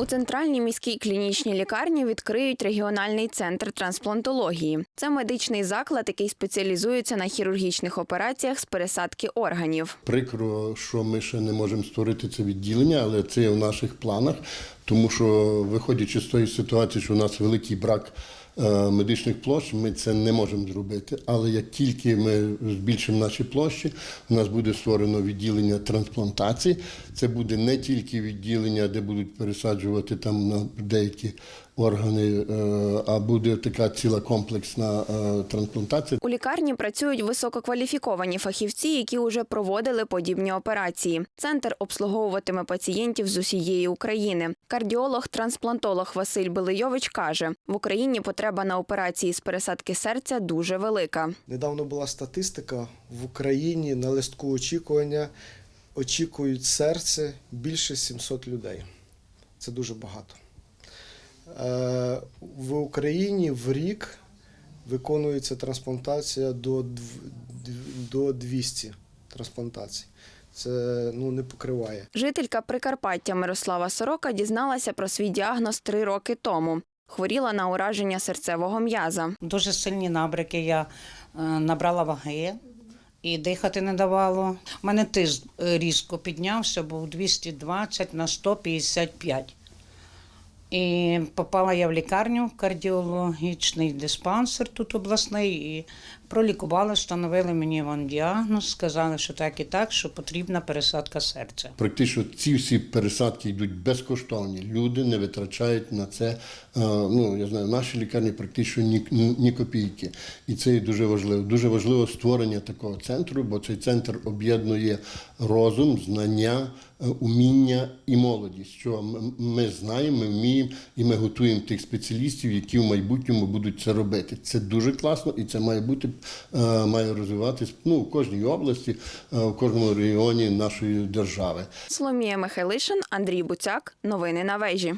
У центральній міській клінічній лікарні відкриють регіональний центр трансплантології. Це медичний заклад, який спеціалізується на хірургічних операціях з пересадки органів. Прикро, що ми ще не можемо створити це відділення, але це в наших планах, тому що, виходячи з тої ситуації, що у нас великий брак медичних площ, ми це не можемо зробити. Але як тільки ми збільшимо наші площі, у нас буде створено відділення трансплантації. Це буде не тільки відділення, де будуть пересаджувати там на деякі органи, е, а буде така ціла комплексна е, трансплантація. У лікарні працюють висококваліфіковані фахівці, які уже проводили подібні операції. Центр обслуговуватиме пацієнтів з усієї України. Кардіолог-трансплантолог Василь Белийович каже: в Україні потреба на операції з пересадки серця дуже велика. Недавно була статистика в Україні на листку очікування очікують серце більше 700 людей. Це дуже багато. Е, В Україні в рік виконується трансплантація до, до 200 трансплантацій. Це ну, не покриває. Жителька Прикарпаття Мирослава Сорока дізналася про свій діагноз три роки тому. Хворіла на ураження серцевого м'яза. Дуже сильні набряки. Я е, набрала ваги і дихати не давало. У мене тиск е, різко піднявся, був 220 на 155. І попала я в лікарню, кардіологічний диспансер тут обласний, і пролікували, встановили мені вон діагноз, сказали, що так і так, що потрібна пересадка серця. Практично ці всі пересадки йдуть безкоштовні. Люди не витрачають на це. е, Ну я знаю, в нашій лікарні практично ні, ні копійки. І це є дуже важливо. Дуже важливо створення такого центру, бо цей центр об'єднує розум, знання, е, уміння і молодість. Що ми знаємо, ми вміємо, і ми готуємо тих спеціалістів, які в майбутньому будуть це робити. Це дуже класно, і це має бути е, має розвиватись ну, в кожній області, е, в кожному регіоні нашої держави. Соломія Михайлишин, Андрій Буцяк. Новини на вежі.